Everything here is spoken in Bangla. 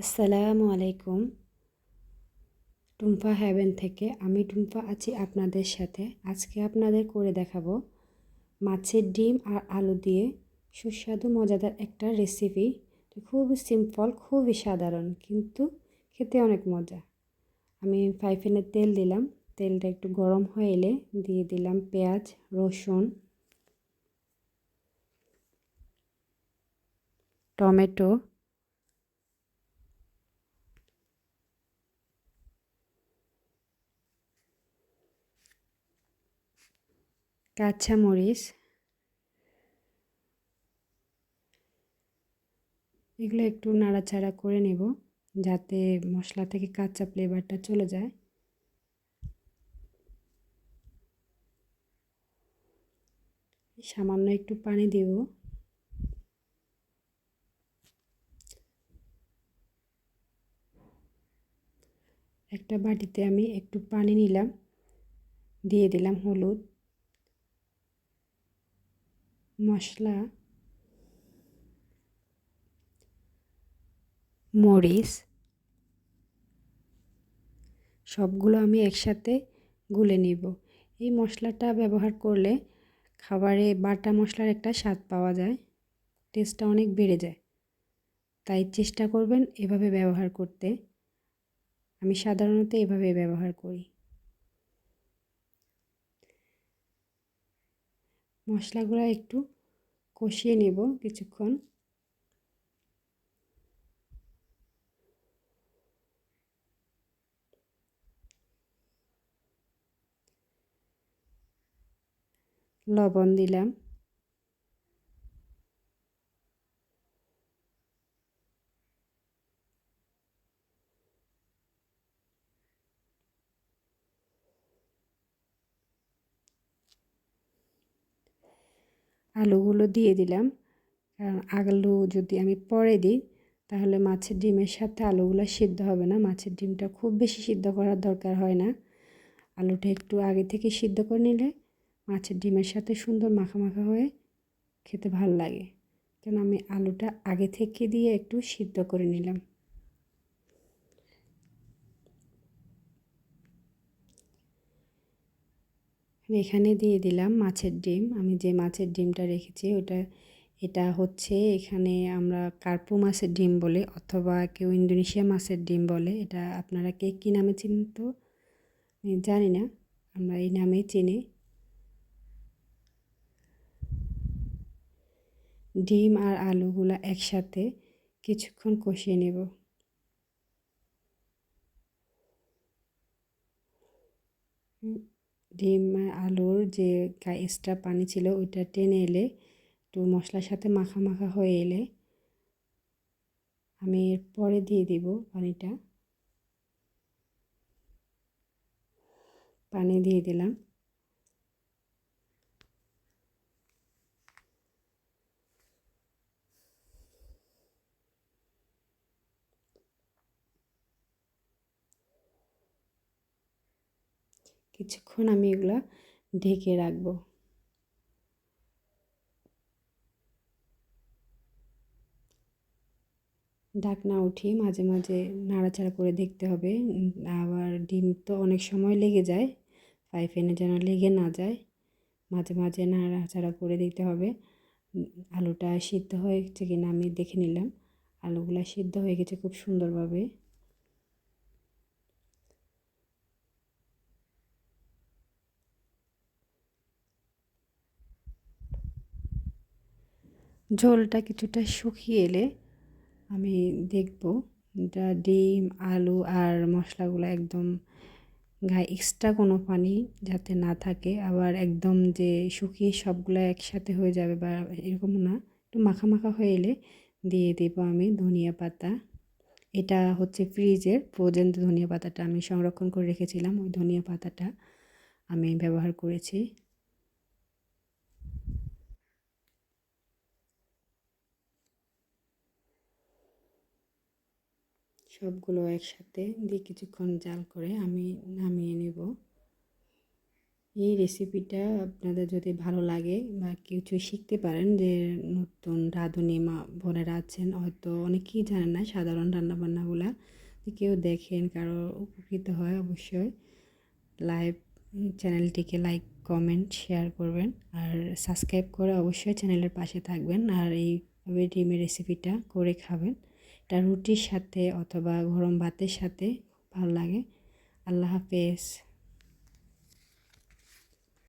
আসসালামু আলাইকুম। টুম্পা হ্যাভেন থেকে আমি টুম্পা আছি আপনাদের সাথে। আজকে আপনাদের করে দেখাবো মাছের ডিম আর আলু দিয়ে সুস্বাদু, মজাদার একটা রেসিপি খুব সিম্পল খুবই সাধারণ, কিন্তু খেতে অনেক মজা। আমি ফাইফেনের তেল দিলাম। তেলটা একটু গরম হয়ে এলে দিয়ে দিলাম পেঁয়াজ, রসুন, টমেটো কাঁচামরিচ। এগুলো একটু নাড়াচাড়া করে নেব যাতে মশলা থেকে কাঁচা ফ্লেভারটা চলে যায়। সামান্য একটু পানি দেব। একটা বাটিতে আমি একটু পানি নিলাম, দিয়ে দিলাম হলুদ। মশলা, মরিচ, সবগুলো আমি একসাথে গুলে নিব। এই মশলাটা ব্যবহার করলে খাবারে বাটা মশলার একটা স্বাদ পাওয়া যায়, টেস্টটা অনেক বেড়ে যায়। তাই চেষ্টা করবেন এভাবে ব্যবহার করতে। আমি সাধারণত এভাবে ব্যবহার করি। মশলাগুলো একটু কষিয়ে নেব কিছুক্ষণ। লবণ দিলাম। আলুগুলো দিয়ে দিলাম। কারণ আলু যদি আমি পরে দিই, তাহলে মাছের ডিমের সাথে আলুগুলো সিদ্ধ হবে না। মাছের ডিমটা খুব বেশি সিদ্ধ করার দরকার হয় না। আলুটা একটু আগে থেকে সিদ্ধ করে নিলে মাছের ডিমের সাথে সুন্দর মাখা মাখা হয়ে খেতে ভালো লাগে। কেন আমি আলুটা আগে থেকে দিয়ে একটু সিদ্ধ করে নিলাম। এখানে দিয়ে দিলাম মাছের ডিম। আমি যে মাছের ডিমটা রেখেছি, ওটা, এটা হচ্ছে এখানে আমরা কার্পু মাছের ডিম বলে অথবা কেউ ইন্দোনেশিয়া মাছের ডিম বলে। এটা আপনারা কে কী নামে চিনত? জানি না, আমরা এই নামেই চিনি। ডিম আর আলুগুলো একসাথে কিছুক্ষণ কষিয়ে নেব। ডিম আলুর যে এক্সট্রা পানি ছিল, ওইটা টেনে এলে একটু মশলার সাথে মাখা মাখা হয়ে এলে আমি এরপরে দিয়ে দিব পানিটা। পানি দিয়ে দিলাম। কিছুক্ষণ আমি এগুলো ঢেকে রাখব। ঢাকনা উঠিয়ে মাঝে মাঝে নাড়াচাড়া করে দেখতে হবে। আবার ডিম তো অনেক সময় লেগে যায় ফ্রাই প্যানে যেন লেগে না যায়, মাঝে মাঝে নাড়াচাড়া করে দিতে হবে। আলুটা সিদ্ধ হয়েছে কিনা আমি দেখে নিলাম। আলুগুলো সিদ্ধ হয়ে গেছে খুব সুন্দরভাবে। ঝোলটা কিছুটা শুকিয়ে এলে আমি দেখব এটা ডিম, আলু আর মশলাগুলো একদম গায়ে এক্সট্রা কোনো পানি যাতে না থাকে। আবার একদম যে শুকিয়ে সবগুলো একসাথে হয়ে যাবে বা এরকম না, একটু মাখা মাখা হয়ে এলে দিয়ে দেব আমি ধনিয়া পাতা। এটা হচ্ছে ফ্রিজের ফ্রোজেন ধনিয়া পাতাটা আমি সংরক্ষণ করে রেখেছিলাম, ওই ধনিয়া পাতাটা আমি ব্যবহার করেছি। সবগুলো একসাথে দিয়ে কিছুক্ষণ জাল করে আমি নামিয়ে নেব। এই রেসিপিটা আপনাদের যদি ভালো লাগে বা কিছু শিখতে পারেন যে নতুন রাঁধুনি মা বোনেরা আছেন, হয়তো অনেকেই জানেন না সাধারণ রান্নাবান্নাগুলা। কেউ দেখেন, কারও উপকৃত হয় অবশ্যই লাইভ চ্যানেলটিকে লাইক কমেন্ট শেয়ার করবেন। আর সাবস্ক্রাইব করে অবশ্যই চ্যানেলের পাশে থাকবেন আর এইভাবে ডিমের রেসিপিটা করে খাবেন। এটা রুটির সাথে অথবা গরম ভাতের সাথে ভালো লাগে। আল্লাহ হাফেজ।